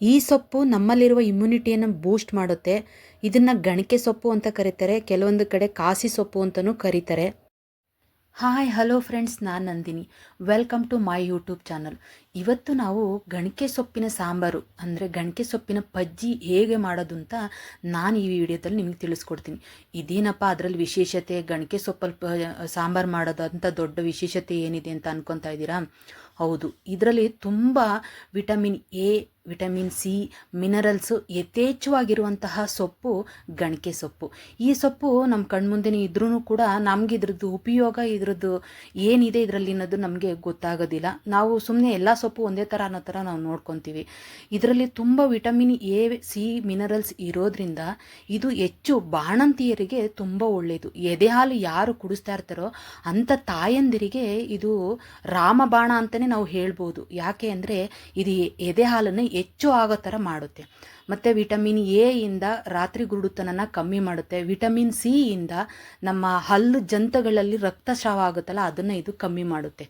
ಈ ಸೊಪ್ಪು ನಮ್ಮಲ್ಲಿರುವ ಇಮ್ಯುನಿಟಿಯನ್ನು ಬೂಸ್ಟ್ ಮಾಡುತ್ತೆ. ಇದನ್ನು ಗಣಿಕೆ ಸೊಪ್ಪು ಅಂತ ಕರೀತಾರೆ. ಕೆಲವೊಂದು ಕಡೆ ಕಾಸಿ ಸೊಪ್ಪು ಅಂತಲೂ ಕರೀತಾರೆ. ಹಾಯ್ ಹಲೋ ಫ್ರೆಂಡ್ಸ್ ನಾನು Nandini. Welcome to my YouTube channel ಇವತ್ತು ನಾವು ಗಣಿಕೆ ಸೊಪ್ಪಿನ ಸಾಂಬಾರು, ಅಂದರೆ ಗಣಿಕೆ ಸೊಪ್ಪಿನ ಪಜ್ಜಿ ಹೇಗೆ ಮಾಡೋದು ಅಂತ ನಾನು ಈ ವಿಡಿಯೋದಲ್ಲಿ ನಿಮಗೆ ತಿಳಿಸ್ಕೊಡ್ತೀನಿ. ಇದೇನಪ್ಪ, ಅದರಲ್ಲಿ ವಿಶೇಷತೆ, ಗಣಿಕೆ ಸೊಪ್ಪಲ್ಲಿ ಸಾಂಬಾರು ಮಾಡೋದು ಅಂತ ದೊಡ್ಡ ವಿಶೇಷತೆ ಏನಿದೆ ಅಂತ ಅನ್ಕೊತಾ ಇದ್ದೀರಾ? ಹೌದು, ಇದರಲ್ಲಿ ತುಂಬ vitamin A vitamin C, minerals ಯಥೇಚ್ಛವಾಗಿರುವಂತಹ ಸೊಪ್ಪು, ಗಣಿಕೆ ಸೊಪ್ಪು. ಈ ಸೊಪ್ಪು ನಮ್ಮ ಕಣ್ಮುಂದೆನೇ ಇದ್ರೂ ಕೂಡ ನಮ್ಗೆ ಇದ್ರದ್ದು ಉಪಯೋಗ, ಇದ್ರದ್ದು ಏನಿದೆ ಇದರಲ್ಲಿ ಅನ್ನೋದು ನಮಗೆ ಗೊತ್ತಾಗೋದಿಲ್ಲ. ನಾವು ಸುಮ್ಮನೆ ಎಲ್ಲ ಸೊಪ್ಪು ಒಂದೇ ಥರ ಅನ್ನೋ ಥರ ನಾವು ನೋಡ್ಕೊತೀವಿ. ಇದರಲ್ಲಿ ತುಂಬ ವಿಟಮಿನ್ ಎ, ಸಿ, ಮಿನರಲ್ಸ್ ಇರೋದ್ರಿಂದ ಇದು ಹೆಚ್ಚು ಬಾಣಂತಿಯರಿಗೆ ತುಂಬ ಒಳ್ಳೆಯದು ಎದೆ ಹಾಲು ಯಾರು ಕುಡಿಸ್ತಾ ಇರ್ತಾರೋ ಅಂಥ ತಾಯಂದಿರಿಗೆ ಇದು ರಾಮಬಾಣ ಅಂತಲೇ ನಾವು ಹೇಳ್ಬೋದು. ಯಾಕೆ ಅಂದರೆ ಇದು ಎದೆ ಹಾಲನ್ನು ಹೆಚ್ಚು ಆಗೋ ಥರ ಮಾಡುತ್ತೆ. ಮತ್ತು ವಿಟಮಿನ್ ಎ ಇಂದ ರಾತ್ರಿ ಗುರುಡುತನನ ಕಮ್ಮಿ ಮಾಡುತ್ತೆ. ವಿಟಮಿನ್ ಸಿ ಇಂದ ನಮ್ಮ ಹಲ್ಲು ಜಂತಗಳಲ್ಲಿ ರಕ್ತಸ್ರಾವ ಆಗುತ್ತಲ್ಲ, ಅದನ್ನು ಇದು ಕಮ್ಮಿ ಮಾಡುತ್ತೆ.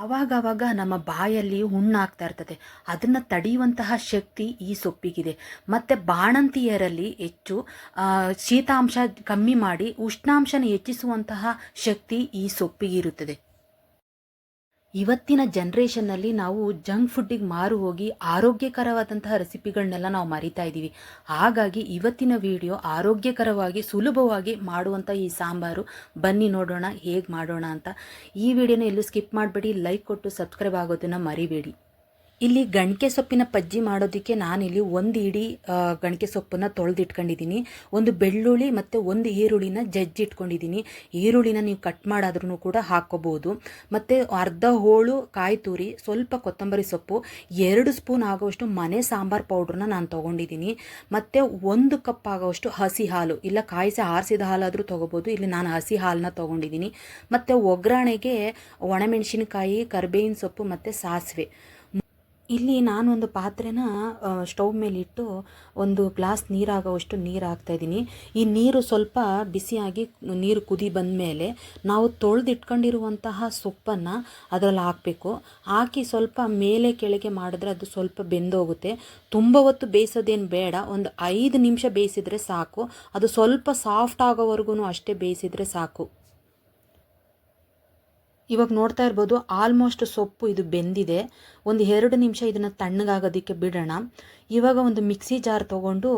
ಅವಾಗವಾಗ ನಮ್ಮ ಬಾಯಲ್ಲಿ ಹುಣ್ಣಾಗ್ತಾ ಇರ್ತದೆ. ಅದನ್ನು ತಡೆಯುವಂತಹ ಶಕ್ತಿ ಈ ಸೊಪ್ಪಿಗಿದೆ. ಮತ್ತು ಬಾಣಂತಿಯರಲ್ಲಿ ಹೆಚ್ಚು ಶೀತಾಂಶ ಕಮ್ಮಿ ಮಾಡಿ ಉಷ್ಣಾಂಶನ ಹೆಚ್ಚಿಸುವಂತಹ ಶಕ್ತಿ ಈ ಸೊಪ್ಪಿಗಿರುತ್ತದೆ ಇವತ್ತಿನ ಜನ್ರೇಷನ್ನಲ್ಲಿ ನಾವು ಜಂಕ್ ಫುಡ್ಡಿಗೆ ಮಾರು ಹೋಗಿ ಆರೋಗ್ಯಕರವಾದಂತಹ ರೆಸಿಪಿಗಳನ್ನೆಲ್ಲ ನಾವು ಮರಿತಾ ಇದ್ದೀವಿ. ಹಾಗಾಗಿ ಇವತ್ತಿನ ವಿಡಿಯೋ ಆರೋಗ್ಯಕರವಾಗಿ, ಸುಲಭವಾಗಿ ಮಾಡುವಂಥ ಈ ಸಾಂಬಾರು ಬನ್ನಿ ನೋಡೋಣ, ಹೇಗೆ ಮಾಡೋಣ ಅಂತ. ಈ ವಿಡಿಯೋನ ಎಲ್ಲೂ ಸ್ಕಿಪ್ ಮಾಡಬೇಡಿ ಲೈಕ್ ಕೊಟ್ಟು ಸಬ್ಸ್ಕ್ರೈಬ್ ಆಗೋದನ್ನು ಮರಿಬೇಡಿ. ಇಲ್ಲಿ ಗಣಿಕೆ ಸೊಪ್ಪಿನ ಪಜ್ಜಿ ಮಾಡೋದಕ್ಕೆ ನಾನಿಲ್ಲಿ ಒಂದು ಇಡೀ ಗಣಿಕೆ ಸೊಪ್ಪನ್ನು ತೊಳೆದಿಟ್ಕೊಂಡಿದ್ದೀನಿ ಒಂದು ಬೆಳ್ಳುಳ್ಳಿ ಮತ್ತು ಒಂದು ಈರುಳ್ಳಿನ ಜಜ್ಜಿ ಇಟ್ಕೊಂಡಿದ್ದೀನಿ ಈರುಳ್ಳಿನ ನೀವು ಕಟ್ ಮಾಡಾದ್ರೂ ಕೂಡ ಹಾಕ್ಕೋಬೋದು. ಮತ್ತು ಅರ್ಧ ಹೋಳು ಕಾಯಿ ತುರಿ, ಸ್ವಲ್ಪ ಕೊತ್ತಂಬರಿ ಸೊಪ್ಪು, ಎರಡು ಸ್ಪೂನ್ ಆಗೋವಷ್ಟು ಮನೆ ಸಾಂಬಾರು ಪೌಡ್ರನ್ನ ನಾನು ತೊಗೊಂಡಿದ್ದೀನಿ ಮತ್ತು ಒಂದು ಕಪ್ ಆಗೋವಷ್ಟು ಹಸಿ ಹಾಲು, ಇಲ್ಲ ಕಾಯಿಸಿ ಆರಿಸಿದ ಹಾಲಾದರೂ ತೊಗೋಬೋದು, ಇಲ್ಲಿ ನಾನು ಹಸಿ ಹಾಲನ್ನ ತೊಗೊಂಡಿದ್ದೀನಿ ಮತ್ತು ಒಗ್ಗರಣೆಗೆ ಒಣಮೆಣಸಿನಕಾಯಿ, ಕರಿಬೇವಿನ ಸೊಪ್ಪು ಮತ್ತು ಸಾಸಿವೆ. ಇಲ್ಲಿ ನಾನೊಂದು ಪಾತ್ರೆನ ಸ್ಟೌವ್ ಮೇಲಿಟ್ಟು ಒಂದು ಗ್ಲಾಸ್ ನೀರಾಗೋವಷ್ಟು ನೀರು ಹಾಕ್ತಾಯಿದ್ದೀನಿ ಈ ನೀರು ಸ್ವಲ್ಪ ಬಿಸಿಯಾಗಿ ನೀರು ಕುದಿ ಬಂದ ಮೇಲೆ ನಾವು ತೊಳೆದಿಟ್ಕೊಂಡಿರುವಂತಹ ಸೊಪ್ಪನ್ನು ಅದರಲ್ಲಿ ಹಾಕಬೇಕು. ಹಾಕಿ ಸ್ವಲ್ಪ ಮೇಲೆ ಕೆಳಗೆ ಮಾಡಿದ್ರೆ ಅದು ಸ್ವಲ್ಪ ಬೆಂದೋಗುತ್ತೆ. ತುಂಬ ಹೊತ್ತು ಬೇಯಿಸೋದೇನು ಬೇಡ. ಒಂದು ಐದು ನಿಮಿಷ ಬೇಯಿಸಿದರೆ ಸಾಕು. ಅದು ಸ್ವಲ್ಪ ಸಾಫ್ಟ್ ಆಗೋವರೆಗೂ ಅಷ್ಟೇ ಬೇಯಿಸಿದರೆ ಸಾಕು. ಇವಾಗ ನೋಡ್ತಾ ಇರ್ಬೋದು ಆಲ್ಮೋಸ್ಟ್ ಸೊಪ್ಪು ಇದು ಬೆಂದಿದೆ. ಒಂದು ಎರಡು ನಿಮಿಷ ಇದನ್ನು ತಣ್ಣಗಾಗೋದಕ್ಕೆ ಬಿಡೋಣ. ಇವಾಗ ಒಂದು ಮಿಕ್ಸಿ ಜಾರ್ ತೊಗೊಂಡು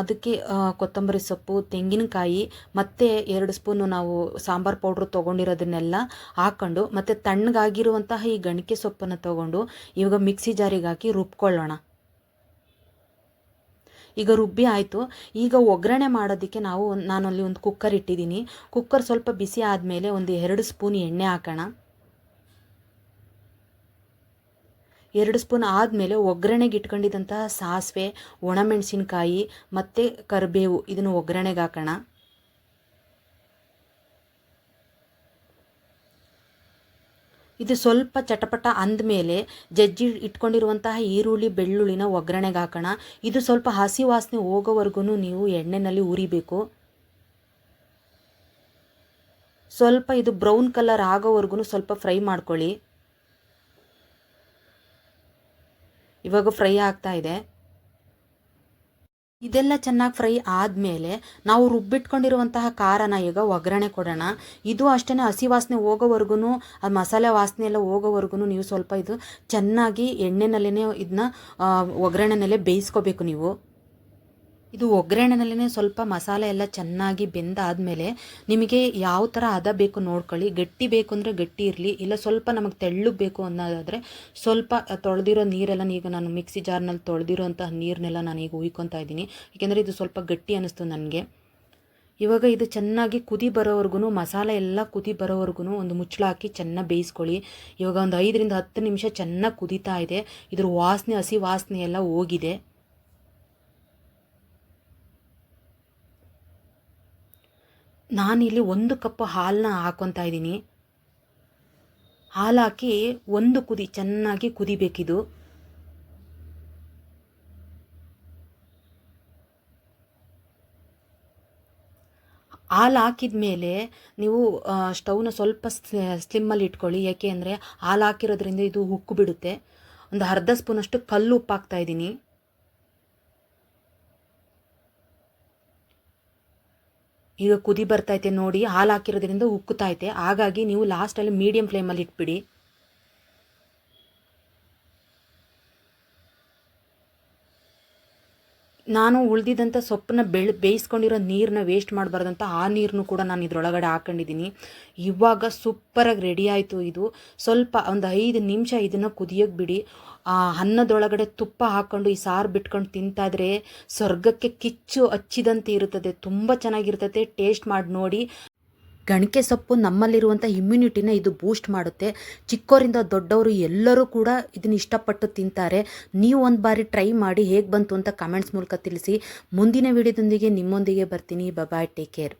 ಅದಕ್ಕೆ ಕೊತ್ತಂಬರಿ ಸೊಪ್ಪು, ತೆಂಗಿನಕಾಯಿ, ಮತ್ತು ಎರಡು ಸ್ಪೂನು ನಾವು ಸಾಂಬಾರು ಪೌಡ್ರ್ ತೊಗೊಂಡಿರೋದನ್ನೆಲ್ಲ ಹಾಕ್ಕೊಂಡು ಮತ್ತು ತಣ್ಣಗಾಗಿರುವಂತಹ ಈ ಗಣಿಕೆ ಸೊಪ್ಪನ್ನು ತೊಗೊಂಡು ಇವಾಗ ಮಿಕ್ಸಿ ಜಾರಿಗೆ ಹಾಕಿ ರುಬ್ಕೊಳ್ಳೋಣ. ಈಗ ರುಬ್ಬಿ ಆಯಿತು. ಈಗ ಒಗ್ಗರಣೆ ಮಾಡೋದಕ್ಕೆ ನಾವು ನಾನಲ್ಲಿ ಒಂದು ಕುಕ್ಕರ್ ಇಟ್ಟಿದ್ದೀನಿ. ಕುಕ್ಕರ್ ಸ್ವಲ್ಪ ಬಿಸಿ ಆದಮೇಲೆ ಒಂದು ಎರಡು ಸ್ಪೂನ್ ಎಣ್ಣೆ ಹಾಕೋಣ. ಎರಡು ಸ್ಪೂನ್ ಆದಮೇಲೆ ಒಗ್ಗರಣೆಗೆ ಇಟ್ಕೊಂಡಿದ್ದಂತಹ ಸಾಸಿವೆ, ಒಣಮೆಣಸಿನ್ಕಾಯಿ ಮತ್ತು ಕರಿಬೇವು ಇದನ್ನು ಒಗ್ಗರಣೆಗೆ ಹಾಕೋಣ. ಇದು ಸ್ವಲ್ಪ ಚಟಪಟ ಅಂದಮೇಲೆ ಜಜ್ಜಿ ಇಟ್ಕೊಂಡಿರುವಂತಹ ಈರುಳ್ಳಿ, ಬೆಳ್ಳುಳ್ಳಿನ ಒಗ್ಗರಣೆಗೆ ಹಾಕೋಣ. ಇದು ಸ್ವಲ್ಪ ಹಸಿ ವಾಸನೆ ಹೋಗೋವರೆಗೂ ನೀವು ಎಣ್ಣೆಯಲ್ಲಿ ಉರಿಬೇಕು ಸ್ವಲ್ಪ ಇದು ಬ್ರೌನ್ ಕಲರ್ ಆಗೋವರೆಗೂ ಸ್ವಲ್ಪ ಫ್ರೈ ಮಾಡ್ಕೊಳ್ಳಿ. ಇವಾಗ ಫ್ರೈ ಆಗ್ತಾ ಇದೆ. ಇದೆಲ್ಲ ಚೆನ್ನಾಗಿ ಫ್ರೈ ಆದಮೇಲೆ ನಾವು ರುಬ್ಬಿಟ್ಕೊಂಡಿರುವಂತಹ ಖಾರನ ಈಗ ಒಗ್ಗರಣೆ ಕೊಡೋಣ. ಇದು ಅಷ್ಟೇ ಹಸಿ ವಾಸನೆ ಹೋಗೋವರೆಗೂ ಅದು ಮಸಾಲೆ ವಾಸನೆ ಎಲ್ಲ ಹೋಗೋವರೆಗೂ ನೀವು ಸ್ವಲ್ಪ ಇದು ಚೆನ್ನಾಗಿ ಎಣ್ಣೆನಲ್ಲೇ ಇದನ್ನ ಒಗ್ಗರಣೆನಲ್ಲೇ ಬೇಯಿಸ್ಕೋಬೇಕು ನೀವು. ಇದು ಒಗ್ಗರಣೆನಲ್ಲೇ ಸ್ವಲ್ಪ ಮಸಾಲೆ ಎಲ್ಲ ಚೆನ್ನಾಗಿ ಬೆಂದಾದಮೇಲೆ ನಿಮಗೆ ಯಾವ ಥರ ಹದ ಬೇಕು ನೋಡ್ಕೊಳ್ಳಿ. ಗಟ್ಟಿ ಬೇಕು ಅಂದರೆ ಗಟ್ಟಿ ಇರಲಿ, ಇಲ್ಲ ಸ್ವಲ್ಪ ನಮಗೆ ತೆಳ್ಳು ಬೇಕು ಅನ್ನೋದಾದರೆ ಸ್ವಲ್ಪ ತೊಳೆದಿರೋ ನೀರೆಲ್ಲ ಈಗ ನಾನು ಮಿಕ್ಸಿ ಜಾರ್ನಲ್ಲಿ ತೊಳೆದಿರೋಂತಹ ನೀರನ್ನೆಲ್ಲ ನಾನು ಈಗ ಉಯ್ಕೊತಾ ಇದ್ದೀನಿ. ಏಕೆಂದರೆ ಇದು ಸ್ವಲ್ಪ ಗಟ್ಟಿ ಅನ್ನಿಸ್ತು ನನಗೆ. ಇವಾಗ ಇದು ಚೆನ್ನಾಗಿ ಕುದಿ ಬರೋವರೆಗೂ ಮಸಾಲೆ ಎಲ್ಲ ಕುದಿ ಬರೋವರೆಗೂ ಒಂದು ಮುಚ್ಚಳ ಹಾಕಿ ಚೆನ್ನಾಗಿ ಬೇಯಿಸ್ಕೊಳ್ಳಿ. ಇವಾಗ ಒಂದು ಐದರಿಂದ ಹತ್ತು ನಿಮಿಷ ಚೆನ್ನಾಗಿ ಕುದೀತಾ ಇದೆ. ಇದ್ರ ವಾಸನೆ, ಹಸಿ ವಾಸನೆ ಎಲ್ಲ ಹೋಗಿದೆ. ನಾನಿಲ್ಲಿ ಒಂದು ಕಪ್ ಹಾಲನ್ನ ಹಾಕ್ಕೊತಾ ಇದ್ದೀನಿ. ಹಾಲು ಹಾಕಿ ಒಂದು ಕುದಿ, ಚೆನ್ನಾಗಿ ಕುದಿಬೇಕಿದು. ಹಾಲು ಹಾಕಿದ ಮೇಲೆ ನೀವು ಸ್ಟೌವ್ನ ಸ್ವಲ್ಪ ಸ್ಲಿಮ್ಮಲ್ಲಿ ಇಟ್ಕೊಳ್ಳಿ. ಯಾಕೆ ಅಂದರೆ ಹಾಲು ಹಾಕಿರೋದ್ರಿಂದ ಇದು ಉಕ್ಕು ಬಿಡುತ್ತೆ. ಒಂದು ಅರ್ಧ ಸ್ಪೂನಷ್ಟು ಕಲ್ಲು ಉಪ್ಪು ಹಾಕ್ತಾಯಿದ್ದೀನಿ ಈಗ ಕುದಿ ಬರ್ತೈತೆ ನೋಡಿ ಹಾಲು ಹಾಕಿರೋದ್ರಿಂದ ಉಕ್ಕುತ್ತೈತೆ ಹಾಗಾಗಿ ನೀವು ಲಾಸ್ಟಲ್ಲಿ ಮೀಡಿಯಮ್ ಫ್ಲೇಮಲ್ಲಿ ಇಟ್ಬಿಡಿ. ನಾನು ಉಳಿದಿದ್ದಂಥ ಸೊಪ್ಪನ್ನ ಬೆಳ್, ಬೇಯಿಸ್ಕೊಂಡಿರೋ ನೀರನ್ನ ವೇಸ್ಟ್ ಮಾಡಬಾರ್ದಂತ ಆ ನೀರನ್ನು ಕೂಡ ನಾನು ಇದರೊಳಗಡೆ ಹಾಕೊಂಡಿದ್ದೀನಿ. ಇವಾಗ ಸೂಪರಾಗಿ ರೆಡಿ ಆಯಿತು ಇದು. ಸ್ವಲ್ಪ ಒಂದು ಐದು ನಿಮಿಷ ಇದನ್ನು ಕುದಿಯೋಕೆ ಬಿಡಿ. ಆ ಅನ್ನದೊಳಗಡೆ ತುಪ್ಪ ಹಾಕ್ಕೊಂಡು ಈ ಸಾರು ಬಿಟ್ಕೊಂಡು ತಿಂತಾದರೆ ಸ್ವರ್ಗಕ್ಕೆ ಕಿಚ್ಚು ಹಚ್ಚಿದಂತೆ ಇರುತ್ತದೆ. ತುಂಬ ಚೆನ್ನಾಗಿರ್ತದೆ ಟೇಸ್ಟ್ ಮಾಡಿ ನೋಡಿ. ಗಣಿಕೆ ಸೊಪ್ಪು ನಮ್ಮಲ್ಲಿರುವಂಥ ಇಮ್ಯುನಿಟಿನ ಇದು ಬೂಸ್ಟ್ ಮಾಡುತ್ತೆ. ಚಿಕ್ಕವರಿಂದ ದೊಡ್ಡವರು ಎಲ್ಲರೂ ಕೂಡ ಇದನ್ನ ಇಷ್ಟಪಟ್ಟು ತಿಂತಾರೆ. ನೀವು ಒಂದು ಬಾರಿ ಟ್ರೈ ಮಾಡಿ ಹೇಗೆ ಬಂತು ಅಂತ ಕಮೆಂಟ್ಸ್ ಮೂಲಕ ತಿಳಿಸಿ. ಮುಂದಿನ ವಿಡಿಯೋದೊಂದಿಗೆ ನಿಮ್ಮೊಂದಿಗೆ ಬರ್ತೀನಿ. Bye take care